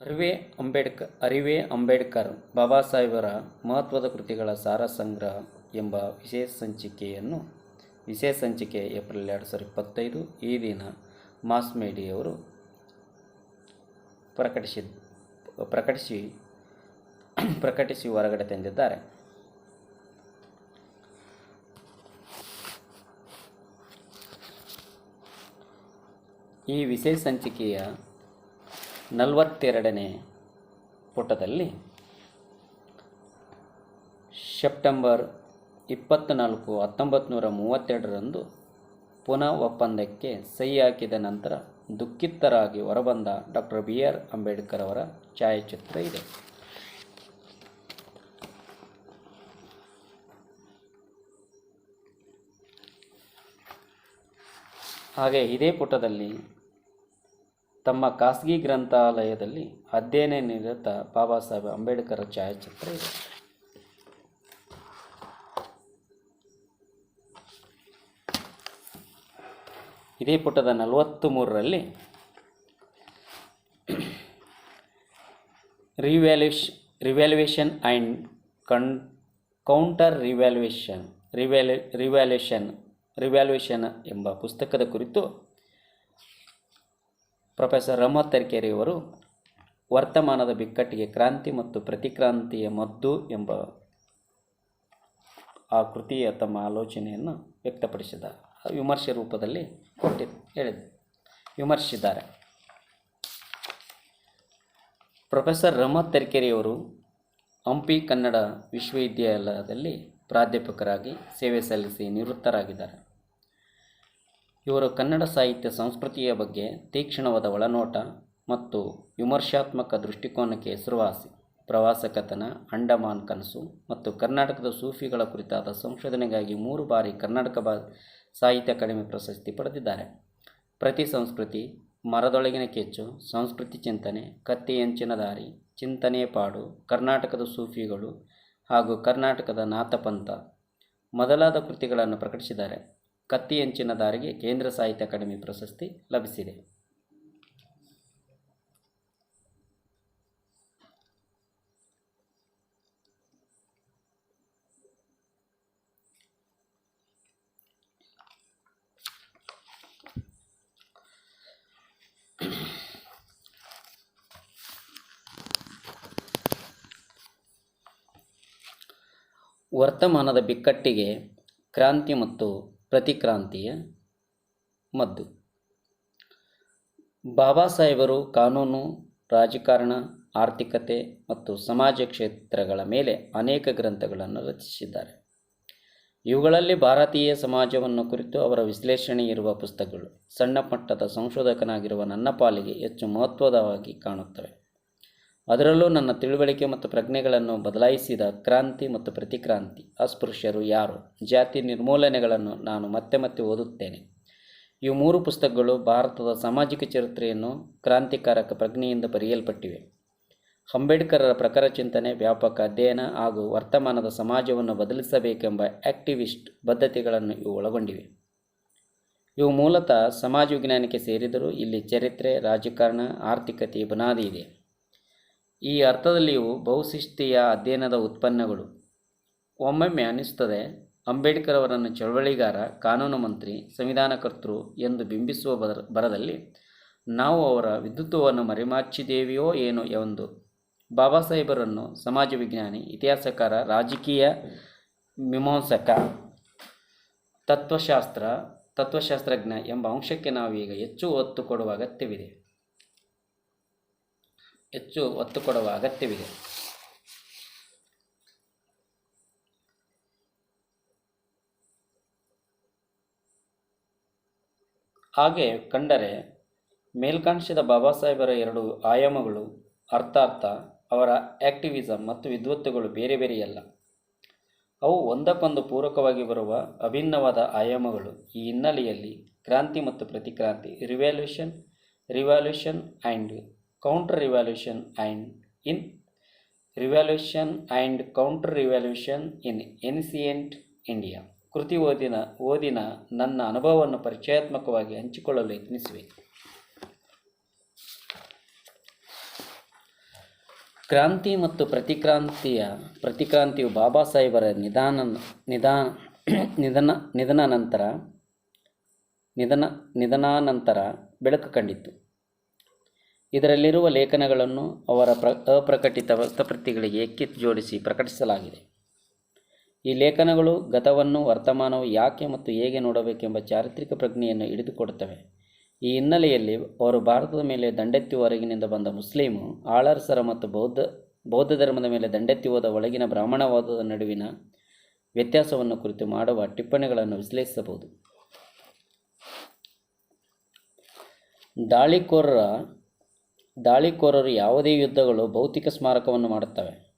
ಅರಿವೇ ಅಂಬೇಡ್ಕರ್ ಅರಿವೇ ಅಂಬೇಡ್ಕರ್ ಬಾಬಾ ಸಾಹೇಬರ ಮಹತ್ವದ ಕೃತಿಗಳ ಸಾರ ಸಂಗ್ರಹ ಎಂಬ ವಿಶೇಷ ಸಂಚಿಕೆಯನ್ನು, ವಿಶೇಷ ಸಂಚಿಕೆ ಏಪ್ರಿಲ್ ಎರಡು ಸಾವಿರದ ಇಪ್ಪತ್ತೈದು ಈ ದಿನ ಮಾಸ್ ಮೇಡಿಯವರು ಪ್ರಕಟಿಸಿ ಪ್ರಕಟಿಸಿ ಪ್ರಕಟಿಸಿ ಹೊರಗಡೆ ತಂದಿದ್ದಾರೆ. ಈ ವಿಶೇಷ ಸಂಚಿಕೆಯ ನಲವತ್ತೆರಡನೇ ಪುಟದಲ್ಲಿ ಸೆಪ್ಟೆಂಬರ್ ಇಪ್ಪತ್ತ್ನಾಲ್ಕು ಹತ್ತೊಂಬತ್ತು ನೂರ ಮೂವತ್ತೆರಡರಂದು ಪುನಃ ಒಪ್ಪಂದಕ್ಕೆ ಸಹಿ ಹಾಕಿದ ನಂತರ ದುಃಖಿತರಾಗಿ ಹೊರಬಂದ ಡಾಕ್ಟರ್ ಬಿ ಆರ್ ಅಂಬೇಡ್ಕರ್ ಅವರ ಛಾಯಾಚಿತ್ರ ಇದೆ. ಹಾಗೆ ಇದೇ ಪುಟದಲ್ಲಿ ತಮ್ಮ ಖಾಸಗಿ ಗ್ರಂಥಾಲಯದಲ್ಲಿ ಅಧ್ಯಯನ ನಿರತ ಬಾಬಾ ಸಾಹೇಬ್ ಅಂಬೇಡ್ಕರ್ ಛಾಯಾಚಿತ್ರ ಇದೆ. ಇದೇ ಪುಟದ ನಲವತ್ತು ಮೂರರಲ್ಲಿ revolution revolution and con counter revolution revalue, revolution revolution ಎಂಬ ಪುಸ್ತಕದ ಕುರಿತು ಪ್ರೊಫೆಸರ್ ರಮತ್ ತರ್ಕೇರಿಯವರು ವರ್ತಮಾನದ ಬಿಕ್ಕಟ್ಟಿಗೆ ಕ್ರಾಂತಿ ಮತ್ತು ಪ್ರತಿಕ್ರಾಂತಿಯ ಮದ್ದು ಎಂಬ ಆ ಕೃತಿಯ ತಮ್ಮ ಆಲೋಚನೆಯನ್ನು ವ್ಯಕ್ತಪಡಿಸಿದ ವಿಮರ್ಶೆ ರೂಪದಲ್ಲಿ ಕೊಟ್ಟಿ ಹೇಳಿದ. ವಿಮರ್ಶಿಸಿದ್ದಾರೆ. ಪ್ರೊಫೆಸರ್ ರಮತ್ ತರ್ಕೆರೆಯವರು ಹಂಪಿ ಕನ್ನಡ ವಿಶ್ವವಿದ್ಯಾಲಯದಲ್ಲಿ ಪ್ರಾಧ್ಯಾಪಕರಾಗಿ ಸೇವೆ ಸಲ್ಲಿಸಿ ನಿವೃತ್ತರಾಗಿದ್ದಾರೆ. ಇವರು ಕನ್ನಡ ಸಾಹಿತ್ಯ ಸಂಸ್ಕೃತಿಯ ಬಗ್ಗೆ ತೀಕ್ಷ್ಣವಾದ ಒಳನೋಟ ಮತ್ತು ವಿಮರ್ಶಾತ್ಮಕ ದೃಷ್ಟಿಕೋನಕ್ಕೆ ಹೆಸರುವಾಸಿ. ಪ್ರವಾಸ ಕಥನ, ಅಂಡಮಾನ್ ಕನಸು ಮತ್ತು ಕರ್ನಾಟಕದ ಸೂಫಿಗಳ ಕುರಿತಾದ ಸಂಶೋಧನೆಗಾಗಿ ಮೂರು ಬಾರಿ ಕರ್ನಾಟಕ ಬಾ ಸಾಹಿತ್ಯ ಅಕಾಡೆಮಿ ಪ್ರಶಸ್ತಿ ಪಡೆದಿದ್ದಾರೆ. ಪ್ರತಿ ಸಂಸ್ಕೃತಿ, ಮರದೊಳಗಿನ ಕೆಚ್ಚು, ಸಂಸ್ಕೃತಿ ಚಿಂತನೆ, ಕತ್ತಿ ಹೆಂಚಿನ ದಾರಿ ಚಿಂತನೆಯ ಪಾಡು, ಕರ್ನಾಟಕದ ಸೂಫಿಗಳು ಹಾಗೂ ಕರ್ನಾಟಕದ ನಾಥಪಂಥ ಮೊದಲಾದ ಕೃತಿಗಳನ್ನು ಪ್ರಕಟಿಸಿದ್ದಾರೆ. ಕತ್ತಿ ಹೆಂಚಿನ ದಾರಿಗೆ ಕೇಂದ್ರ ಸಾಹಿತ್ಯ ಅಕಾಡೆಮಿ ಪ್ರಶಸ್ತಿ ಲಭಿಸಿದೆ. ವರ್ತಮಾನದ ಬಿಕ್ಕಟ್ಟಿಗೆ ಕ್ರಾಂತಿ ಮತ್ತು ಪ್ರತಿಕ್ರಾಂತಿಯ ಮದ್ದು. ಬಾಬಾ ಸಾಹೇಬರು ಕಾನೂನು, ರಾಜಕಾರಣ, ಆರ್ಥಿಕತೆ ಮತ್ತು ಸಮಾಜ ಕ್ಷೇತ್ರಗಳ ಮೇಲೆ ಅನೇಕ ಗ್ರಂಥಗಳನ್ನು ರಚಿಸಿದ್ದಾರೆ. ಇವುಗಳಲ್ಲಿ ಭಾರತೀಯ ಸಮಾಜವನ್ನು ಕುರಿತು ಅವರ ವಿಶ್ಲೇಷಣೆ ಇರುವ ಪುಸ್ತಕಗಳು ಸಣ್ಣ ಮಟ್ಟದ ಸಂಶೋಧಕನಾಗಿರುವ ನನ್ನ ಪಾಲಿಗೆ ಹೆಚ್ಚು ಮಹತ್ವದವಾಗಿ ಕಾಣುತ್ತವೆ. ಅದರಲ್ಲೂ ನನ್ನ ತಿಳುವಳಿಕೆ ಮತ್ತು ಪ್ರಜ್ಞೆಗಳನ್ನು ಬದಲಾಯಿಸಿದ ಕ್ರಾಂತಿ ಮತ್ತು ಪ್ರತಿಕ್ರಾಂತಿ. ಅಸ್ಪೃಶ್ಯರು ಯಾರು? ಜಾತಿ ನಿರ್ಮೂಲನೆಗಳನ್ನು ನಾನು ಮತ್ತೆ ಮತ್ತೆ ಓದುತ್ತೇನೆ. ಇವು ಮೂರು ಪುಸ್ತಕಗಳು ಭಾರತದ ಸಾಮಾಜಿಕ ಚರಿತ್ರೆಯನ್ನು ಕ್ರಾಂತಿಕಾರಕ ಪ್ರಜ್ಞೆಯಿಂದ ಬರೆಯಲ್ಪಟ್ಟಿವೆ. ಅಂಬೇಡ್ಕರರ ಪ್ರಖರ ಚಿಂತನೆ, ವ್ಯಾಪಕ ಅಧ್ಯಯನ ಹಾಗೂ ವರ್ತಮಾನದ ಸಮಾಜವನ್ನು ಬದಲಿಸಬೇಕೆಂಬ ಆಕ್ಟಿವಿಸ್ಟ್ ಬದ್ಧತೆಗಳನ್ನು ಇವು ಒಳಗೊಂಡಿವೆ. ಇವು ಮೂಲತಃ ಸಮಾಜ ವಿಜ್ಞಾನಕ್ಕೆ ಸೇರಿದರೂ ಇಲ್ಲಿ ಚರಿತ್ರೆ, ರಾಜಕಾರಣ, ಆರ್ಥಿಕತೆ, ಬುನಾದಿ ಇದೆ. ಈ ಅರ್ಥದಲ್ಲಿಯೂ ಬಹುಶಿಸ್ತೀಯ ಅಧ್ಯಯನದ ಉತ್ಪನ್ನಗಳು. ಒಮ್ಮೊಮ್ಮೆ ಅನ್ನಿಸುತ್ತದೆ, ಅಂಬೇಡ್ಕರ್ ಅವರನ್ನು ಚಳವಳಿಗಾರ, ಕಾನೂನು ಮಂತ್ರಿ, ಸಂವಿಧಾನಕರ್ತರು ಎಂದು ಬಿಂಬಿಸುವ ಬರ, ಬರದಲ್ಲಿ ನಾವು ಅವರ ವಿದ್ಯುತ್ವವನ್ನು ಮರೆಮಾಚಿದ್ದೇವೆಯೋ ಏನೋ ಎಂದು ಬಾಬಾ ಸಾಹೇಬರನ್ನು ಸಮಾಜ ವಿಜ್ಞಾನಿ, ಇತಿಹಾಸಕಾರ, ರಾಜಕೀಯ ಮೀಮಾಂಸಕ, ತತ್ವಶಾಸ್ತ್ರ, ತತ್ವಶಾಸ್ತ್ರಜ್ಞ ಎಂಬ ಅಂಶಕ್ಕೆ ನಾವೀಗ ಹೆಚ್ಚು ಒತ್ತು ಕೊಡುವ ಅಗತ್ಯವಿದೆ. ಹೆಚ್ಚು ಒತ್ತು ಕೊಡುವ ಅಗತ್ಯವಿದೆ. ಹಾಗೆ ಕಂಡರೆ ಮೇಲ್ಕಾಂಕ್ಷಿದ ಬಾಬಾ ಸಾಹೇಬರ ಎರಡು ಆಯಾಮಗಳು ಅರ್ಥಾರ್ಥ ಅವರ ಆಕ್ಟಿವಿಸಮ್ ಮತ್ತು ವಿದ್ವತ್ತುಗಳು ಬೇರೆ ಬೇರೆಯಲ್ಲ. ಅವು ಒಂದಕ್ಕೊಂದು ಪೂರಕವಾಗಿ ಬರುವ ಅಭಿನ್ನವಾದ ಆಯಾಮಗಳು. ಈ ಹಿನ್ನೆಲೆಯಲ್ಲಿ ಕ್ರಾಂತಿ ಮತ್ತು ಪ್ರತಿಕ್ರಾಂತಿ revolution revolution and counter revolution and in revolution and counter revolution in ancient India ಕೃತಿ ಓದಿನ ಓದಿನ ನನ್ನ ಅನುಭವವನ್ನು ಪರಿಚಯಾತ್ಮಕವಾಗಿ ಹಂಚಿಕೊಳ್ಳಲು ಯತ್ನಿಸುವೆ. ಕ್ರಾಂತಿ ಮತ್ತು ಪ್ರತಿಕ್ರಾಂತಿಯ, ಪ್ರತಿಕ್ರಾಂತಿಯು ಬಾಬಾ ಸಾಹೇಬರ ನಿಧಾನ ನಿಧಾನ ನಿಧನ ನಿಧನ ನಂತರ, ನಿಧನ, ನಿಧನಾನಂತರ ಬೆಳಕು ಕಂಡಿತು ಇದರಲ್ಲಿರುವ ಲೇಖನಗಳನ್ನು ಅವರ ಪ್ರ, ಅಪ್ರಕಟಿತ ವಸ್ತಪ್ರತಿಗಳಿಗೆ ಕಿತ್ ಜೋಡಿಸಿ ಪ್ರಕಟಿಸಲಾಗಿದೆ? ಈ ಲೇಖನಗಳು ಗತವನ್ನು, ವರ್ತಮಾನವು ಯಾಕೆ ಮತ್ತು ಹೇಗೆ ನೋಡಬೇಕೆಂಬ ಚಾರಿತ್ರಿಕ ಪ್ರಜ್ಞೆಯನ್ನು ಹಿಡಿದುಕೊಡುತ್ತವೆ. ಈ ಹಿನ್ನೆಲೆಯಲ್ಲಿ ಅವರು ಭಾರತದ ಮೇಲೆ ದಂಡೆತ್ತಿ ಹೊರಗಿನಿಂದ ಬಂದ ಮುಸ್ಲಿಮು ಆಳರ್ಸರ ಮತ್ತು ಬೌದ್ಧ ಬೌದ್ಧ ಧರ್ಮದ ಮೇಲೆ ದಂಡೆತ್ತಿ ಹೋದ ಒಳಗಿನ ಬ್ರಾಹ್ಮಣವಾದದ ನಡುವಿನ ವ್ಯತ್ಯಾಸವನ್ನು ಕುರಿತು ಮಾಡುವ ಟಿಪ್ಪಣಿಗಳನ್ನು ವಿಶ್ಲೇಷಿಸಬಹುದು. ದಾಳಿಕೋರರ ದಾಳಿಕೋರರು ಯಾವುದೇ ಯುದ್ಧಗಳು ಭೌತಿಕ ಸ್ಮಾರಕವನ್ನು ಮಾಡುತ್ತವೆ.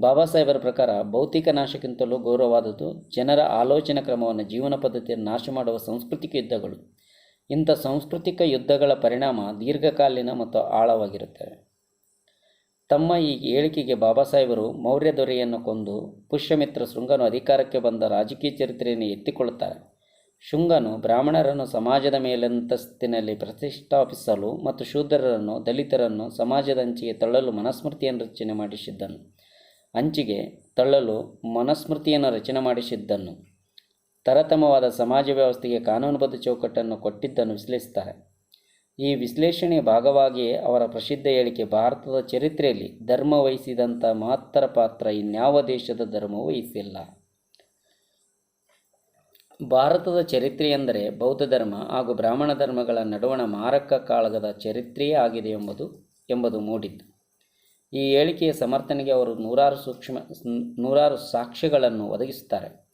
ಬಾಬಾ ಸಾಹೇಬರ ಪ್ರಕಾರ ಭೌತಿಕ ನಾಶಕ್ಕಿಂತಲೂ ಗೌರವವಾದದ್ದು ಜನರ ಆಲೋಚನಾ ಕ್ರಮವನ್ನು ಜೀವನ ಪದ್ಧತಿಯನ್ನು ನಾಶ ಮಾಡುವ ಸಾಂಸ್ಕೃತಿಕ ಯುದ್ಧಗಳು. ಇಂಥ ಸಾಂಸ್ಕೃತಿಕ ಯುದ್ಧಗಳ ಪರಿಣಾಮ ದೀರ್ಘಕಾಲೀನ ಮತ್ತು ಆಳವಾಗಿರುತ್ತವೆ. ತಮ್ಮ ಈ ಹೇಳಿಕೆಗೆ ಬಾಬಾ ಸಾಹೇಬರು ಮೌರ್ಯ ದೊರೆಯನ್ನು ಕೊಂದು ಪುಷ್ಯಮಿತ್ರ ಶೃಂಗನು ಅಧಿಕಾರಕ್ಕೆ ಬಂದ ರಾಜಕೀಯ ಚರಿತ್ರೆಯನ್ನು ಎತ್ತಿಕೊಳ್ಳುತ್ತಾರೆ. ಶುಂಗನು ಬ್ರಾಹ್ಮಣರನ್ನು ಸಮಾಜದ ಮೇಲಂತಸ್ತಿನಲ್ಲಿ ಪ್ರತಿಷ್ಠಾಪಿಸಲು ಮತ್ತು ಶೂದ್ರರನ್ನು ದಲಿತರನ್ನು ಸಮಾಜದ ಅಂಚಿಗೆ ತಳ್ಳಲು ಮನಸ್ಮೃತಿಯನ್ನು ರಚನೆ ಮಾಡಿಸಿದ್ದನು. ಅಂಚಿಗೆ ತಳ್ಳಲು ಮನಸ್ಮೃತಿಯನ್ನು ರಚನೆ ಮಾಡಿಸಿದ್ದನು. ತರತಮವಾದ ಸಮಾಜ ವ್ಯವಸ್ಥೆಗೆ ಕಾನೂನುಬದ್ಧ ಚೌಕಟ್ಟನ್ನು ಕೊಟ್ಟಿದ್ದನ್ನು ವಿಶ್ಲೇಷಿಸ್ತಾರೆ ಈ ವಿಶ್ಲೇಷಣೆಯ ಭಾಗವಾಗಿಯೇ ಅವರ ಪ್ರಸಿದ್ಧ ಹೇಳಿಕೆ ಭಾರತದ ಚರಿತ್ರೆಯಲ್ಲಿ ಧರ್ಮ ವಹಿಸಿದಂಥ ಮಹತ್ತರ ಪಾತ್ರ ಇನ್ಯಾವ ದೇಶದ ಧರ್ಮ ವಹಿಸಿಲ್ಲ. ಭಾರತದ ಚರಿತ್ರೆ ಎಂದರೆ ಬೌದ್ಧ ಧರ್ಮ ಹಾಗೂ ಬ್ರಾಹ್ಮಣ ಧರ್ಮಗಳ ನಡುವಣ ಮಾರಕ ಕಾಳಗದ ಚರಿತ್ರೆಯೇ ಆಗಿದೆ ಎಂಬುದು ಎಂಬುದು ಮೂಡಿತ್ತು ಈ ಹೇಳಿಕೆಯ ಸಮರ್ಥನೆಗೆ ಅವರು ನೂರಾರು ಸೂಕ್ಷ್ಮ, ನೂರಾರು ಸಾಕ್ಷ್ಯಗಳನ್ನು ಒದಗಿಸುತ್ತಾರೆ.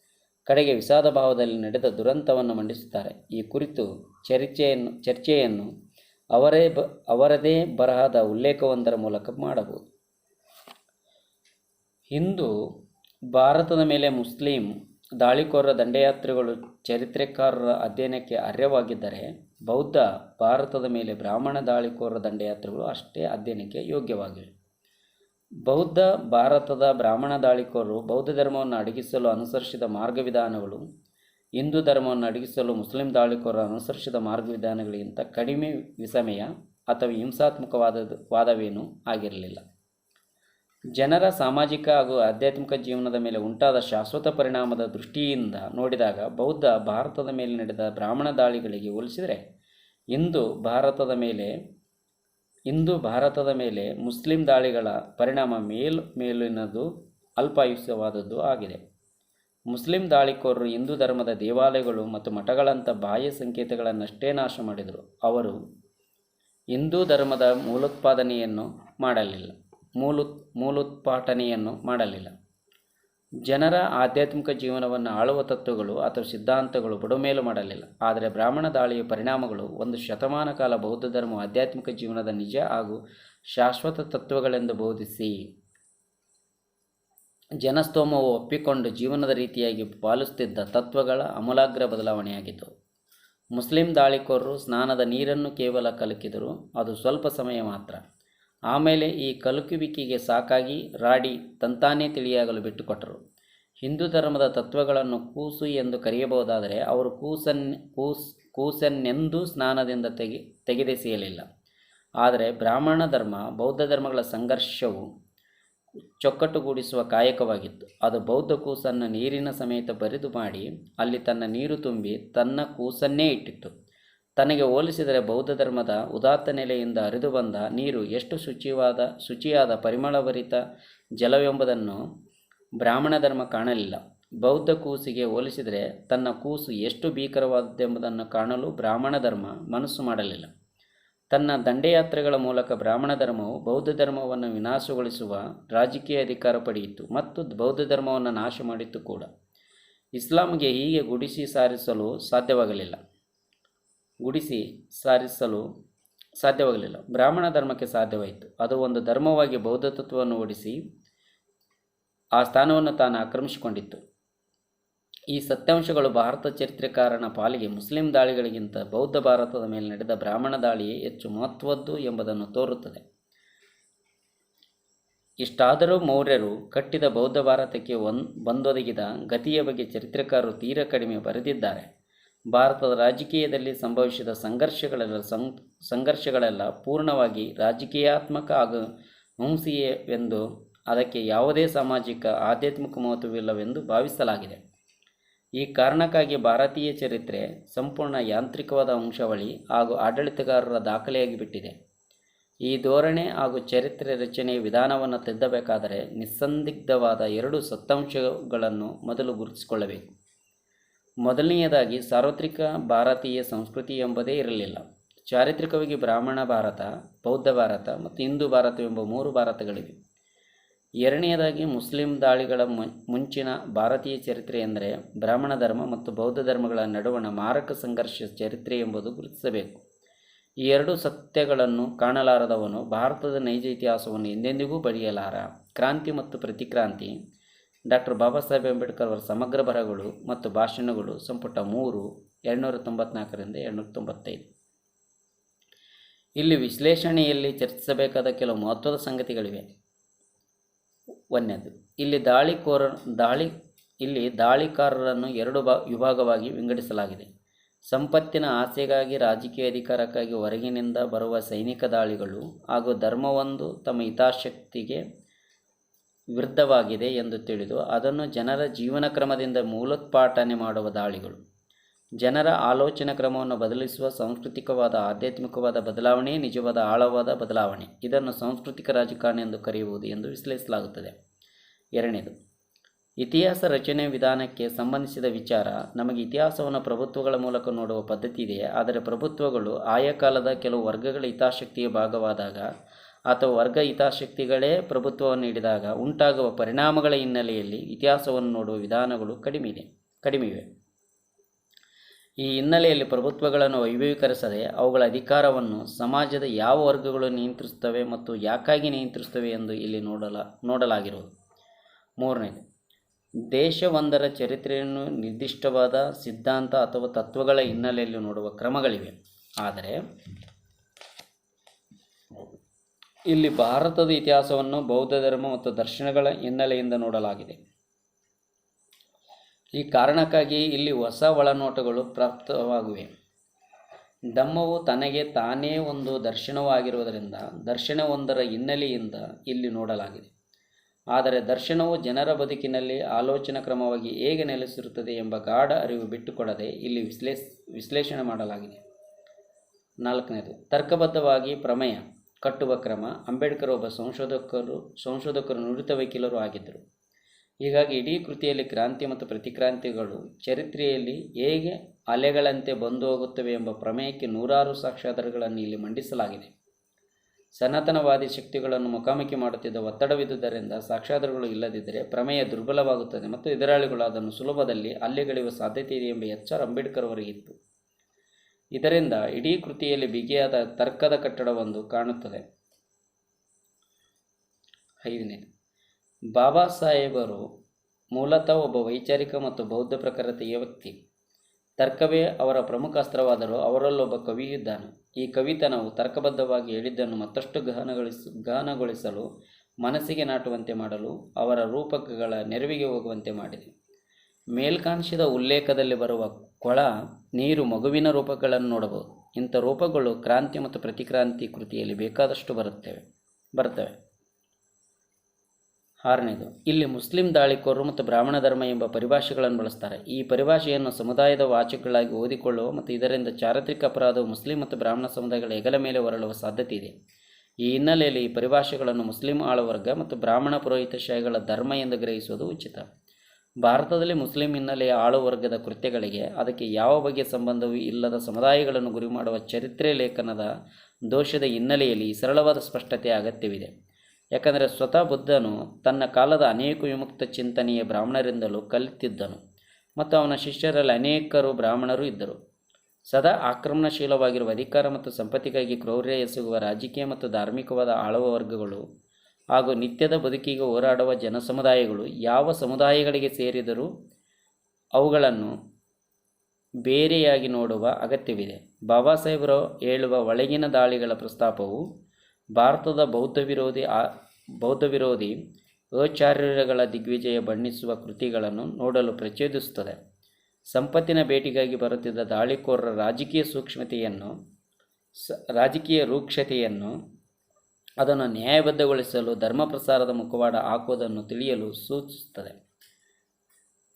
ಕಡೆಗೆ ವಿಷಾದ ಭಾವದಲ್ಲಿ ನಡೆದ ದುರಂತವನ್ನು ಮಂಡಿಸುತ್ತಾರೆ. ಈ ಕುರಿತು ಚರ್ಚೆಯನ್ನು ಚರ್ಚೆಯನ್ನು ಅವರೇ ಬ, ಅವರದೇ ಬರಹದ ಉಲ್ಲೇಖವೊಂದರ ಮೂಲಕ ಮಾಡಬಹುದು. ಇಂದು ಭಾರತದ ಮೇಲೆ ಮುಸ್ಲಿಂ ದಾಳಿಕೋರರ ದಂಡಯಾತ್ರೆಗಳು ಚರಿತ್ರೆಕಾರರ ಅಧ್ಯಯನಕ್ಕೆ ಅರ್ಹವಾಗಿದ್ದರೆ ಬೌದ್ಧ ಭಾರತದ ಮೇಲೆ ಬ್ರಾಹ್ಮಣ ದಾಳಿಕೋರ ದಂಡಯಾತ್ರೆಗಳು ಅಷ್ಟೇ ಅಧ್ಯಯನಕ್ಕೆ ಯೋಗ್ಯವಾಗಿವೆ. ಬೌದ್ಧ ಭಾರತದ ಬ್ರಾಹ್ಮಣ ದಾಳಿಕೋರರು ಬೌದ್ಧ ಧರ್ಮವನ್ನು ಅಡಗಿಸಲು ಅನುಸರಿಸಿದ ಮಾರ್ಗವಿಧಾನಗಳು, ಹಿಂದೂ ಧರ್ಮವನ್ನು ಅಡಗಿಸಲು ಮುಸ್ಲಿಂ ದಾಳಿಕೋರರು ಅನುಸರಿಸಿದ ಮಾರ್ಗವಿಧಾನಗಳಿಗಿಂತ ಕಡಿಮೆ ವಿಸಮಯ ಅಥವಾ ಹಿಂಸಾತ್ಮಕವಾದ ವಾದವೇನೂ ಆಗಿರಲಿಲ್ಲ. ಜನರ ಸಾಮಾಜಿಕ ಹಾಗೂ ಆಧ್ಯಾತ್ಮಿಕ ಜೀವನದ ಮೇಲೆ ಉಂಟಾದ ಶಾಶ್ವತ ಪರಿಣಾಮದ ದೃಷ್ಟಿಯಿಂದ ನೋಡಿದಾಗ ಬೌದ್ಧ ಭಾರತದ ಮೇಲೆ ನಡೆದ ಬ್ರಾಹ್ಮಣ ದಾಳಿಗಳಿಗೆ ಹೋಲಿಸಿದರೆ ಇಂದು ಭಾರತದ ಮೇಲೆ, ಇಂದು ಭಾರತದ ಮೇಲೆ ಮುಸ್ಲಿಂ ದಾಳಿಗಳ ಪರಿಣಾಮ ಮೇಲ್ ಮೇಲಿನದು ಅಲ್ಪಾಯುಷ್ಯವಾದದ್ದು ಆಗಿದೆ. ಮುಸ್ಲಿಂ ದಾಳಿಕೋರರು ಹಿಂದೂ ಧರ್ಮದ ದೇವಾಲಯಗಳು ಮತ್ತು ಮಠಗಳಂಥ ಬಾಹ್ಯ ಸಂಕೇತಗಳನ್ನಷ್ಟೇ ನಾಶ ಮಾಡಿದರು. ಅವರು ಹಿಂದೂ ಧರ್ಮದ ಮೂಲೋತ್ಪಾದನೆಯನ್ನು ಮಾಡಲಿಲ್ಲ. ಮೂಲು, ಮೂಲೋತ್ಪಾಟನೆಯನ್ನು ಮಾಡಲಿಲ್ಲ. ಜನರ ಆಧ್ಯಾತ್ಮಿಕ ಜೀವನವನ್ನು ಆಳುವ ತತ್ವಗಳು ಅಥವಾ ಸಿದ್ಧಾಂತಗಳು ಬುಡಮೇಲು ಮಾಡಲಿಲ್ಲ. ಆದರೆ ಬ್ರಾಹ್ಮಣ ದಾಳಿಯ ಪರಿಣಾಮಗಳು ಒಂದು ಶತಮಾನ ಕಾಲ ಬೌದ್ಧ ಧರ್ಮವು ಆಧ್ಯಾತ್ಮಿಕ ಜೀವನದ ನಿಜ ಹಾಗೂ ಶಾಶ್ವತ ತತ್ವಗಳೆಂದು ಬೋಧಿಸಿ ಜನಸ್ತೋಮವು ಒಪ್ಪಿಕೊಂಡು ಜೀವನದ ರೀತಿಯಾಗಿ ಪಾಲಿಸುತ್ತಿದ್ದ ತತ್ವಗಳ ಅಮೂಲಾಗ್ರ ಬದಲಾವಣೆಯಾಗಿತ್ತು. ಮುಸ್ಲಿಂ ದಾಳಿಕೋರರು ಸ್ನಾನದ ನೀರನ್ನು ಕೇವಲ ಕಲಕಿದರು, ಅದು ಸ್ವಲ್ಪ ಸಮಯ ಮಾತ್ರ. ಆಮೇಲೆ ಈ ಕಲುಕುವಿಕೆಗೆ ಸಾಕಾಗಿ ರಾಡಿ ತಂತಾನೇ ತಿಳಿಯಾಗಲು ಬಿಟ್ಟುಕೊಟ್ಟರು. ಹಿಂದೂ ಧರ್ಮದ ತತ್ವಗಳನ್ನು ಕೂಸು ಎಂದು ಕರೆಯಬಹುದಾದರೆ ಅವರು ಕೂಸನ್, ಕೂಸ್, ಕೂಸನ್ನೆಂದೂ ಸ್ನಾನದಿಂದ ತೆಗೆ, ತೆಗೆದೆಸೆಯಲಿಲ್ಲ. ಆದರೆ ಬ್ರಾಹ್ಮಣ ಧರ್ಮ, ಬೌದ್ಧ ಧರ್ಮಗಳ ಸಂಘರ್ಷವು ಚೊಕ್ಕಟ್ಟುಗೂಡಿಸುವ ಕಾಯಕವಾಗಿತ್ತು. ಅದು ಬೌದ್ಧ ಕೂಸನ್ನು ನೀರಿನ ಸಮೇತ ಬರಿದು ಮಾಡಿ ಅಲ್ಲಿ ತನ್ನ ನೀರು ತುಂಬಿ ತನ್ನ ಕೂಸನ್ನೇ ಇಟ್ಟಿತ್ತು. ತನಗೆ ಹೋಲಿಸಿದರೆ ಬೌದ್ಧ ಧರ್ಮದ ಉದಾತ್ತ ನೆಲೆಯಿಂದ ಹರಿದು ಬಂದ ನೀರು ಎಷ್ಟು ಶುಚಿವಾದ, ಶುಚಿಯಾದ, ಪರಿಮಳಭರಿತ ಜಲವೆಂಬುದನ್ನು ಬ್ರಾಹ್ಮಣ ಧರ್ಮ ಕಾಣಲಿಲ್ಲ. ಬೌದ್ಧ ಕೂಸಿಗೆ ಹೋಲಿಸಿದರೆ ತನ್ನ ಕೂಸು ಎಷ್ಟು ಭೀಕರವಾದದ್ದೆಂಬುದನ್ನು ಕಾಣಲು ಬ್ರಾಹ್ಮಣ ಧರ್ಮ ಮನಸ್ಸು ಮಾಡಲಿಲ್ಲ. ತನ್ನ ದಂಡಯಾತ್ರೆಗಳ ಮೂಲಕ ಬ್ರಾಹ್ಮಣ ಧರ್ಮವು ಬೌದ್ಧ ಧರ್ಮವನ್ನು ವಿನಾಶಗೊಳಿಸುವ ರಾಜಕೀಯ ಅಧಿಕಾರ ಪಡೆಯಿತು ಮತ್ತು ಬೌದ್ಧ ಧರ್ಮವನ್ನು ನಾಶ ಮಾಡಿತ್ತು ಕೂಡ. ಇಸ್ಲಾಂಗೆ ಹೀಗೆ ಗುಡಿಸಿ ಸಾರಿಸಲು ಸಾಧ್ಯವಾಗಲಿಲ್ಲ. ಗುಡಿಸಿ ಸಾರಿಸಲು ಸಾಧ್ಯವಾಗಲಿಲ್ಲ. ಬ್ರಾಹ್ಮಣ ಧರ್ಮಕ್ಕೆ ಸಾಧ್ಯವಾಯಿತು. ಅದು ಒಂದು ಧರ್ಮವಾಗಿ ಬೌದ್ಧ ತತ್ವವನ್ನು ಓಡಿಸಿ ಆ ಸ್ಥಾನವನ್ನು ತಾನು ಆಕ್ರಮಿಸಿಕೊಂಡಿತ್ತು. ಈ ಸತ್ಯಾಂಶಗಳು ಭಾರತ ಚರಿತ್ರೆಕಾರನ ಪಾಲಿಗೆ ಮುಸ್ಲಿಂ ದಾಳಿಗಳಿಗಿಂತ ಬೌದ್ಧ ಭಾರತದ ಮೇಲೆ ನಡೆದ ಬ್ರಾಹ್ಮಣ ದಾಳಿಯೇ ಹೆಚ್ಚು ಮಹತ್ವದ್ದು ಎಂಬುದನ್ನು ತೋರುತ್ತದೆ. ಇಷ್ಟಾದರೂ ಮೌರ್ಯರು ಕಟ್ಟಿದ ಬೌದ್ಧ ಭಾರತಕ್ಕೆ ಒನ್ ಬಂದೊದಗಿದ ಗತಿಯ ಬಗ್ಗೆ ಚರಿತ್ರೆಕಾರರು ತೀರ ಕಡಿಮೆ ಬರೆದಿದ್ದಾರೆ. ಭಾರತದ ರಾಜಕೀಯದಲ್ಲಿ ಸಂಭವಿಸಿದ ಸಂಘರ್ಷಗಳೆಲ್ಲ ಸಂಘರ್ಷಗಳೆಲ್ಲ ಪೂರ್ಣವಾಗಿ ರಾಜಕೀಯಾತ್ಮಕ ಹಾಗೂ ಹುಂಸಿಯವೆಂದು ಅದಕ್ಕೆ ಯಾವುದೇ ಸಾಮಾಜಿಕ, ಆಧ್ಯಾತ್ಮಿಕ ಮಹತ್ವವಿಲ್ಲವೆಂದು ಭಾವಿಸಲಾಗಿದೆ. ಈ ಕಾರಣಕ್ಕಾಗಿ ಭಾರತೀಯ ಚರಿತ್ರೆ ಸಂಪೂರ್ಣ ಯಾಂತ್ರಿಕವಾದ ವಂಶಾವಳಿ ಹಾಗೂ ಆಡಳಿತಗಾರರ ದಾಖಲೆಯಾಗಿ ಬಿಟ್ಟಿದೆ ಈ ಧೋರಣೆ ಹಾಗೂ ಚರಿತ್ರೆ ರಚನೆಯ ವಿಧಾನವನ್ನು ತೆದ್ದಬೇಕಾದರೆ ನಿಸ್ಸಂದಿಗ್ಧವಾದ ಎರಡು ಸತ್ಯಾಂಶಗಳನ್ನು ಮೊದಲು ಗುರುತಿಸಿಕೊಳ್ಳಬೇಕು. ಮೊದಲನೆಯದಾಗಿ ಸಾರ್ವತ್ರಿಕ ಭಾರತೀಯ ಸಂಸ್ಕೃತಿ ಎಂಬುದೇ ಇರಲಿಲ್ಲ. ಚಾರಿತ್ರಿಕವಾಗಿ ಬ್ರಾಹ್ಮಣ ಭಾರತ, ಬೌದ್ಧ ಭಾರತ ಮತ್ತು ಹಿಂದೂ ಭಾರತವೆಂಬ ಮೂರು ಭಾರತಗಳಿವೆ. ಎರಡನೆಯದಾಗಿ ಮುಸ್ಲಿಂ ದಾಳಿಗಳ ಮುಂಚಿನ ಭಾರತೀಯ ಚರಿತ್ರೆ ಎಂದರೆ ಬ್ರಾಹ್ಮಣ ಧರ್ಮ ಮತ್ತು ಬೌದ್ಧ ಧರ್ಮಗಳ ನಡುವಣ ಮಾರಕ ಸಂಘರ್ಷ ಚರಿತ್ರೆ ಎಂಬುದು ಗುರುತಿಸಬೇಕು. ಈ ಎರಡು ಸತ್ಯಗಳನ್ನು ಕಾಣಲಾರದವನು ಭಾರತದ ನೈಜ ಇತಿಹಾಸವನ್ನು ಎಂದೆಂದಿಗೂ ಬರೆಯಲಾರ ಕ್ರಾಂತಿ ಮತ್ತು ಪ್ರತಿಕ್ರಾಂತಿ ಡಾಕ್ಟರ್ ಬಾಬಾ ಸಾಹೇಬ್ ಅಂಬೇಡ್ಕರ್ ಅವರ ಸಮಗ್ರ ಬರಹಗಳು ಮತ್ತು ಭಾಷಣಗಳು ಸಂಪುಟ ಮೂರು ಎರಡುನೂರ ತೊಂಬತ್ನಾಲ್ಕರಿಂದ ಎರಡುನೂರ ತೊಂಬತ್ತೈದು ಇಲ್ಲಿ ವಿಶ್ಲೇಷಣೆಯಲ್ಲಿ ಚರ್ಚಿಸಬೇಕಾದ ಕೆಲವು ಮಹತ್ವದ ಸಂಗತಿಗಳಿವೆ. ಒಂದನೇದು, ಇಲ್ಲಿ ದಾಳಿಕೋರ, ದಾಳಿ, ಇಲ್ಲಿ ದಾಳಿಕಾರರನ್ನು ಎರಡು ಬಾ ವಿಭಾಗವಾಗಿ ವಿಂಗಡಿಸಲಾಗಿದೆ. ಸಂಪತ್ತಿನ ಆಸೆಗಾಗಿ, ರಾಜಕೀಯ ಅಧಿಕಾರಕ್ಕಾಗಿ ಹೊರಗಿನಿಂದ ಬರುವ ಸೈನಿಕ ದಾಳಿಗಳು ಹಾಗೂ ಧರ್ಮವೊಂದು ತಮ್ಮ ಹಿತಾಸಕ್ತಿಗೆ ವಿರುದ್ಧವಾಗಿದೆ ಎಂದು ತಿಳಿದು ಅದನ್ನು ಜನರ ಜೀವನ ಕ್ರಮದಿಂದ ಮೂಲೋತ್ಪಾಟನೆ ಮಾಡುವ ದಾಳಿಗಳು. ಜನರ ಆಲೋಚನಾ ಕ್ರಮವನ್ನು ಬದಲಿಸುವ ಸಾಂಸ್ಕೃತಿಕವಾದ, ಆಧ್ಯಾತ್ಮಿಕವಾದ ಬದಲಾವಣೆ, ನಿಜವಾದ, ಆಳವಾದ ಬದಲಾವಣೆ ಇದನ್ನು ಸಾಂಸ್ಕೃತಿಕ ರಾಜಕಾರಣ ಎಂದು ಕರೆಯುವುದು ಎಂದು ವಿಶ್ಲೇಷಿಸಲಾಗುತ್ತದೆ. ಎರಡನೇದು, ಇತಿಹಾಸ ರಚನೆ ವಿಧಾನಕ್ಕೆ ಸಂಬಂಧಿಸಿದ ವಿಚಾರ. ನಮಗೆ ಇತಿಹಾಸವನ್ನು ಪ್ರಭುತ್ವಗಳ ಮೂಲಕ ನೋಡುವ ಪದ್ಧತಿ ಇದೆ ಆದರೆ ಪ್ರಭುತ್ವಗಳು ಆಯಾ ಕಾಲದ ಕೆಲವು ವರ್ಗಗಳ ಹಿತಾಸಕ್ತಿಯ ಭಾಗವಾದಾಗ ಅಥವಾ ವರ್ಗ ಹಿತಾಸಕ್ತಿಗಳೇ ಪ್ರಭುತ್ವವನ್ನು ನೀಡಿದಾಗ ಉಂಟಾಗುವ ಪರಿಣಾಮಗಳ ಹಿನ್ನೆಲೆಯಲ್ಲಿ ಇತಿಹಾಸವನ್ನು ನೋಡುವ ವಿಧಾನಗಳು ಕಡಿಮೆ ಇದೆ ಈ ಹಿನ್ನೆಲೆಯಲ್ಲಿ ಪ್ರಭುತ್ವಗಳನ್ನು ವೈಭವೀಕರಿಸದೆ ಅವುಗಳ ಅಧಿಕಾರವನ್ನು ಸಮಾಜದ ಯಾವ ವರ್ಗಗಳು ನಿಯಂತ್ರಿಸುತ್ತವೆ ಮತ್ತು ಯಾಕಾಗಿ ನಿಯಂತ್ರಿಸುತ್ತವೆ ಎಂದು ಇಲ್ಲಿ ನೋಡಲ, ನೋಡಲಾಗಿರುವುದು. ಮೂರನೇದು, ದೇಶವೊಂದರ ಚರಿತ್ರೆಯನ್ನು ನಿರ್ದಿಷ್ಟವಾದ ಸಿದ್ಧಾಂತ ಅಥವಾ ತತ್ವಗಳ ಹಿನ್ನೆಲೆಯಲ್ಲಿ ನೋಡುವ ಕ್ರಮಗಳಿವೆ. ಆದರೆ ಇಲ್ಲಿ ಭಾರತದ ಇತಿಹಾಸವನ್ನು ಬೌದ್ಧ ಧರ್ಮ ಮತ್ತು ದರ್ಶನಗಳ ಹಿನ್ನೆಲೆಯಿಂದ ನೋಡಲಾಗಿದೆ. ಈ ಕಾರಣಕ್ಕಾಗಿ ಇಲ್ಲಿ ಹೊಸ ಒಳನೋಟಗಳು ಪ್ರಾಪ್ತವಾಗಿವೆ. ಧಮ್ಮವು ತನಗೆ ತಾನೇ ಒಂದು ದರ್ಶನವಾಗಿರುವುದರಿಂದ ದರ್ಶನವೊಂದರ ಹಿನ್ನೆಲೆಯಿಂದ ಇಲ್ಲಿ ನೋಡಲಾಗಿದೆ. ಆದರೆ ದರ್ಶನವು ಜನರ ಬದುಕಿನಲ್ಲಿ ಆಲೋಚನಾ ಕ್ರಮವಾಗಿ ಹೇಗೆ ನೆಲೆಸಿರುತ್ತದೆ ಎಂಬ ಗಾಢ ಅರಿವು ಬಿಟ್ಟುಕೊಡದೆ ಇಲ್ಲಿ ವಿಶ್ಲೇಷ, ವಿಶ್ಲೇಷಣೆ ಮಾಡಲಾಗಿದೆ. ನಾಲ್ಕನೇದು, ತರ್ಕಬದ್ಧವಾಗಿ ಪ್ರಮೇಯ. ಕಟ್ಟುವ ಕ್ರಮ. ಅಂಬೇಡ್ಕರ್ ಒಬ್ಬ ಸಂಶೋಧಕರು ಸಂಶೋಧಕರು ನುರಿತ ವಕೀಲರು ಆಗಿದ್ದರು. ಹೀಗಾಗಿ ಇಡೀ ಕೃತಿಯಲ್ಲಿ ಕ್ರಾಂತಿ ಮತ್ತು ಪ್ರತಿಕ್ರಾಂತಿಗಳು ಚರಿತ್ರೆಯಲ್ಲಿ ಹೇಗೆ ಅಲೆಗಳಂತೆ ಬಂದು ಹೋಗುತ್ತವೆ ಎಂಬ ಪ್ರಮೇಯಕ್ಕೆ ನೂರಾರು ಸಾಕ್ಷ್ಯಾಧಾರಗಳನ್ನು ಇಲ್ಲಿ ಮಂಡಿಸಲಾಗಿದೆ. ಸನಾತನವಾದಿ ಶಕ್ತಿಗಳನ್ನು ಮುಖಾಮುಖಿ ಮಾಡುತ್ತಿದ್ದ ಒತ್ತಡವಿದ್ದುದರಿಂದ ಸಾಕ್ಷ್ಯಾಧಾರಗಳು ಇಲ್ಲದಿದ್ದರೆ ಪ್ರಮೇಯ ದುರ್ಬಲವಾಗುತ್ತದೆ ಮತ್ತು ಎದುರಾಳಿಗಳು ಅದನ್ನು ಸುಲಭದಲ್ಲಿ ಅಲ್ಲಿಗೆಳೆಯುವ ಸಾಧ್ಯತೆ ಇದೆ ಎಂಬ ಎಚ್ಚರ ಅಂಬೇಡ್ಕರ್ ಅವರಿಗಿತ್ತು ಇದರಿಂದ ಇಡೀ ಕೃತಿಯಲ್ಲಿ ಬಿಗಿಯಾದ ತರ್ಕದ ಕಟ್ಟಡವೊಂದು ಕಾಣುತ್ತದೆ. ಐದನೇ, ಬಾಬಾ ಸಾಹೇಬರು ಮೂಲತಃ ಒಬ್ಬ ವೈಚಾರಿಕ ಮತ್ತು ಬೌದ್ಧ ಪ್ರಖರತೆಯ ವ್ಯಕ್ತಿ. ತರ್ಕವೇ ಅವರ ಪ್ರಮುಖ ಅಸ್ತ್ರವಾದರೂ ಅವರಲ್ಲೊಬ್ಬ ಕವಿಯಿದ್ದಾನೆ. ಈ ಕವಿತನವು ತರ್ಕಬದ್ಧವಾಗಿ ಹೇಳಿದ್ದನ್ನು ಮತ್ತಷ್ಟು ಗಹನಗೊಳಿಸ, ಗಹನಗೊಳಿಸಲು ಮನಸ್ಸಿಗೆ ನಾಟುವಂತೆ ಮಾಡಲು ಅವರ ರೂಪಕಗಳ ನೆರವಿಗೆ ಹೋಗುವಂತೆ ಮಾಡಿದೆ. ಮೇಲ್ಕಾಂಕ್ಷಿದ ಉಲ್ಲೇಖದಲ್ಲಿ ಬರುವ ಕೊಳ, ನೀರು ಮಗುವಿನ ರೂಪಗಳನ್ನು ನೋಡಬಹುದು. ಇಂಥ ರೂಪಗಳು ಕ್ರಾಂತಿ ಮತ್ತು ಪ್ರತಿಕ್ರಾಂತಿ ಕೃತಿಯಲ್ಲಿ ಬೇಕಾದಷ್ಟು ಬರುತ್ತವೆ, ಬರ್ತವೆ. ಆರನೇದು, ಇಲ್ಲಿ ಮುಸ್ಲಿಂ ದಾಳಿಕೋರರು ಮತ್ತು ಬ್ರಾಹ್ಮಣ ಧರ್ಮ ಎಂಬ ಪರಿಭಾಷೆಗಳನ್ನು ಬಳಸ್ತಾರೆ. ಈ ಪರಿಭಾಷೆಯನ್ನು ಸಮುದಾಯದ ವಾಚಕಗಳಾಗಿ ಓದಿಕೊಳ್ಳುವ ಮತ್ತು ಇದರಿಂದ ಚಾರಿತ್ರಿಕ ಅಪರಾಧವು ಮುಸ್ಲಿಂ ಮತ್ತು ಬ್ರಾಹ್ಮಣ ಸಮುದಾಯಗಳ ಹೆಗಲ ಮೇಲೆ ಹೊರಳುವ ಸಾಧ್ಯತೆ ಇದೆ ಈ ಹಿನ್ನೆಲೆಯಲ್ಲಿ ಈ ಪರಿಭಾಷೆಗಳನ್ನು ಮುಸ್ಲಿಂ ಆಳವರ್ಗ ಮತ್ತು ಬ್ರಾಹ್ಮಣ ಪುರೋಹಿತಶಾಹಿಗಳ ಧರ್ಮ ಎಂದು ಗ್ರಹಿಸುವುದು ಉಚಿತ. ಭಾರತದಲ್ಲಿ ಮುಸ್ಲಿಂ ಹಿನ್ನೆಲೆಯ ಆಳುವರ್ಗದ ಕೃತ್ಯಗಳಿಗೆ ಅದಕ್ಕೆ ಯಾವ ಬಗೆಯ ಸಂಬಂಧವೂ ಇಲ್ಲದ ಸಮುದಾಯಗಳನ್ನು ಗುರಿ ಮಾಡುವ ಚರಿತ್ರೆ ಲೇಖನದ ದೋಷದ ಹಿನ್ನೆಲೆಯಲ್ಲಿ ಸರಳವಾದ ಸ್ಪಷ್ಟತೆ ಅಗತ್ಯವಿದೆ. ಯಾಕಂದರೆ ಸ್ವತಃ ಬುದ್ಧನು ತನ್ನ ಕಾಲದ ಅನೇಕ ವಿಮುಕ್ತ ಚಿಂತನೆಯ ಬ್ರಾಹ್ಮಣರಿಂದಲೂ ಕಲಿತಿದ್ದನು ಮತ್ತು ಅವನ ಶಿಷ್ಯರಲ್ಲಿ ಅನೇಕರು ಬ್ರಾಹ್ಮಣರು ಇದ್ದರು. ಸದಾ ಆಕ್ರಮಣಶೀಲವಾಗಿರುವ ಅಧಿಕಾರ ಮತ್ತು ಸಂಪತ್ತಿಗಾಗಿ ಕ್ರೌರ್ಯ ಎಸಗುವ ರಾಜಕೀಯ ಮತ್ತು ಧಾರ್ಮಿಕವಾದ ಆಳುವ ವರ್ಗಗಳು ಹಾಗೂ ನಿತ್ಯದ ಬದುಕಿಗೆ ಹೋರಾಡುವ ಜನಸಮುದಾಯಗಳು ಯಾವ ಸಮುದಾಯಗಳಿಗೆ ಸೇರಿದರೂ ಅವುಗಳನ್ನು ಬೇರೆಯಾಗಿ ನೋಡುವ ಅಗತ್ಯವಿದೆ. ಬಾಬಾ ಸಾಹೇಬರು ಹೇಳುವ ಒಳಗಿನ ದಾಳಿಗಳ ಪ್ರಸ್ತಾಪವು ಭಾರತದ ಬೌದ್ಧ ವಿರೋಧಿ ಬೌದ್ಧ ವಿರೋಧಿ ಆಚಾರ್ಯಗಳ ದಿಗ್ವಿಜಯ ಬಣ್ಣಿಸುವ ಕೃತಿಗಳನ್ನು ನೋಡಲು ಪ್ರಚೋದಿಸುತ್ತದೆ. ಸಂಪತ್ತಿನ ಭೇಟಿಗಾಗಿ ಬರುತ್ತಿದ್ದ ದಾಳಿಕೋರರ ರಾಜಕೀಯ ಸೂಕ್ಷ್ಮತೆಯನ್ನು ರಾಜಕೀಯ ರೂಕ್ಷತೆಯನ್ನು ಅದನ್ನು ನ್ಯಾಯಬದ್ಧಗೊಳಿಸಲು ಧರ್ಮ ಪ್ರಸಾರದ ಮುಖವಾಡ ಹಾಕುವುದನ್ನು ತಿಳಿಯಲು ಸೂಚಿಸುತ್ತದೆ.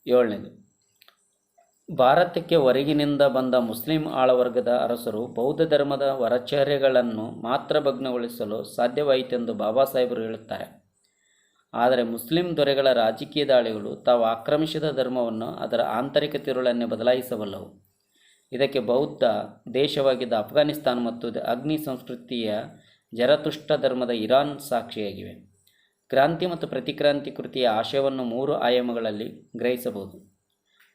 ಏಳನೇದು, ಭಾರತಕ್ಕೆ ಹೊರಗಿನಿಂದ ಬಂದ ಮುಸ್ಲಿಂ ಆಳವರ್ಗದ ಅರಸರು ಬೌದ್ಧ ಧರ್ಮದ ವರಚರ್ಯಗಳನ್ನು ಮಾತ್ರ ಭಗ್ನಗೊಳಿಸಲು ಸಾಧ್ಯವಾಯಿತೆಂದು ಬಾಬಾ ಸಾಹೇಬರು ಹೇಳುತ್ತಾರೆ. ಆದರೆ ಮುಸ್ಲಿಂ ದೊರೆಗಳ ರಾಜಕೀಯ ದಾಳಿಗಳು ತಾವು ಆಕ್ರಮಿಸಿದ ಧರ್ಮವನ್ನು ಅದರ ಆಂತರಿಕ ತಿರುಳನ್ನೇ ಬದಲಾಯಿಸಬಲ್ಲವು. ಇದಕ್ಕೆ ಬೌದ್ಧ ದೇಶವಾಗಿದ್ದ ಅಫ್ಘಾನಿಸ್ತಾನ್ ಮತ್ತು ಅಗ್ನಿ ಸಂಸ್ಕೃತಿಯ ಜರತುಷ್ಟ ಧರ್ಮದ ಇರಾನ್ ಸಾಕ್ಷಿಯಾಗಿವೆ. ಕ್ರಾಂತಿ ಮತ್ತು ಪ್ರತಿಕ್ರಾಂತಿ ಕೃತಿಯ ಆಶಯವನ್ನು ಮೂರು ಆಯಾಮಗಳಲ್ಲಿ ಗ್ರಹಿಸಬಹುದು.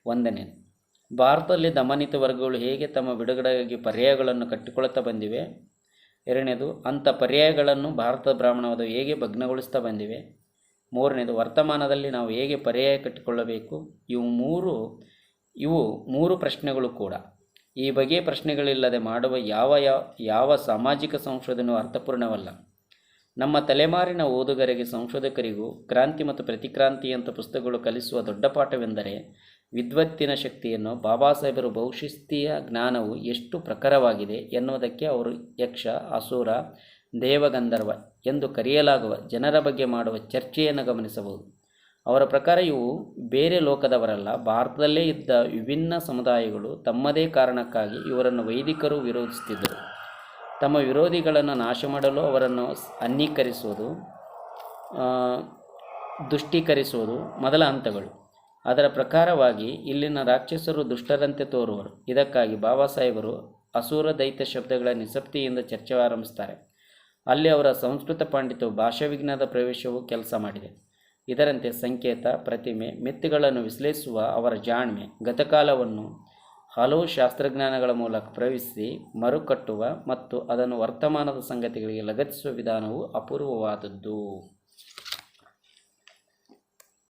ಒಂದನೇ, ಭಾರತದಲ್ಲಿ ದಮನಿತ ವರ್ಗಗಳು ಹೇಗೆ ತಮ್ಮ ಬಿಡುಗಡೆಗಾಗಿ ಪರ್ಯಾಯಗಳನ್ನು ಕಟ್ಟಿಕೊಳ್ಳುತ್ತಾ ಬಂದಿವೆ? ಎರಡನೇದು, ಅಂಥ ಪರ್ಯಾಯಗಳನ್ನು ಭಾರತದ ಬ್ರಾಹ್ಮಣವಾದ ಹೇಗೆ ಭಗ್ನಗೊಳಿಸ್ತಾ ಬಂದಿವೆ? ಮೂರನೇದು, ವರ್ತಮಾನದಲ್ಲಿ ನಾವು ಹೇಗೆ ಪರ್ಯಾಯ ಕಟ್ಟಿಕೊಳ್ಳಬೇಕು? ಇವು ಮೂರು ಇವು ಮೂರು ಪ್ರಶ್ನೆಗಳು ಕೂಡ. ಈ ಬಗೆಯ ಪ್ರಶ್ನೆಗಳಿಲ್ಲದೆ ಮಾಡುವ ಯಾವ ಯಾವ ಸಾಮಾಜಿಕ ಸಂಶೋಧನೆಯೂ ಅರ್ಥಪೂರ್ಣವಲ್ಲ. ನಮ್ಮ ತಲೆಮಾರಿನ ಓದುಗರಿಗೆ ಸಂಶೋಧಕರಿಗೂ ಕ್ರಾಂತಿ ಮತ್ತು ಪ್ರತಿಕ್ರಾಂತಿಯಂಥ ಪುಸ್ತಕಗಳು ಕಲಿಸುವ ದೊಡ್ಡ ಪಾಠವೆಂದರೆ ವಿದ್ವತ್ತಿನ ಶಕ್ತಿಯನ್ನು ಬಾಬಾ ಸಾಹೇಬರು ಬಹುಶಿಸ್ತಿಯ ಜ್ಞಾನವು ಎಷ್ಟು ಪ್ರಖರವಾಗಿದೆ ಎನ್ನುವುದಕ್ಕೆ ಅವರು ಯಕ್ಷ, ಅಸುರ, ದೇವಗಂಧರ್ವ ಎಂದು ಕರೆಯಲಾಗುವ ಜನರ ಬಗ್ಗೆ ಮಾಡುವ ಚರ್ಚೆಯನ್ನು ಗಮನಿಸಬಹುದು. ಅವರ ಪ್ರಕಾರ ಇವು ಬೇರೆ ಲೋಕದವರಲ್ಲ, ಭಾರತದಲ್ಲೇ ಇದ್ದ ವಿಭಿನ್ನ ಸಮುದಾಯಗಳು ತಮ್ಮದೇ ಕಾರಣಕ್ಕಾಗಿ ಇವರನ್ನು ವೈದಿಕರು ವಿರೋಧಿಸುತ್ತಿದ್ದರು ತಮ್ಮ ವಿರೋಧಿಗಳನ್ನು ನಾಶ ಮಾಡಲು ಅವರನ್ನು ಅನ್ನೀಕರಿಸುವುದು ದುಷ್ಟೀಕರಿಸುವುದು ಮೊದಲ ಹಂತಗಳು. ಅದರ ಪ್ರಕಾರವಾಗಿ ಇಲ್ಲಿನ ರಾಕ್ಷಸರು ದುಷ್ಟರಂತೆ ತೋರುವರು. ಇದಕ್ಕಾಗಿ ಬಾಬಾ ಸಾಹೇಬರು ಅಸುರ ದೈತ್ಯ ಶಬ್ದಗಳ ನಿಸಪ್ತಿಯಿಂದ ಚರ್ಚೆ ಆರಂಭಿಸ್ತಾರೆ ಅಲ್ಲಿ ಅವರ ಸಂಸ್ಕೃತ ಪಾಂಡಿತ್ಯವು ಭಾಷಾವಿಜ್ಞಾನದ ಪ್ರವೇಶವು ಕೆಲಸ ಮಾಡಿದೆ. ಇದರಂತೆ ಸಂಕೇತ, ಪ್ರತಿಮೆ, ಮಿತ್ತುಗಳನ್ನು ವಿಶ್ಲೇಷಿಸುವ ಅವರ ಜಾಣ್ಮೆ, ಗತಕಾಲವನ್ನು ಹಲವು ಶಾಸ್ತ್ರಜ್ಞಾನಗಳ ಮೂಲಕ ಪ್ರವೇಶಿಸಿ ಮರುಕಟ್ಟುವ ಮತ್ತು ಅದನ್ನು ವರ್ತಮಾನದ ಸಂಗತಿಗಳಿಗೆ ಲಗತ್ತಿಸುವ ವಿಧಾನವು ಅಪೂರ್ವವಾದದ್ದು.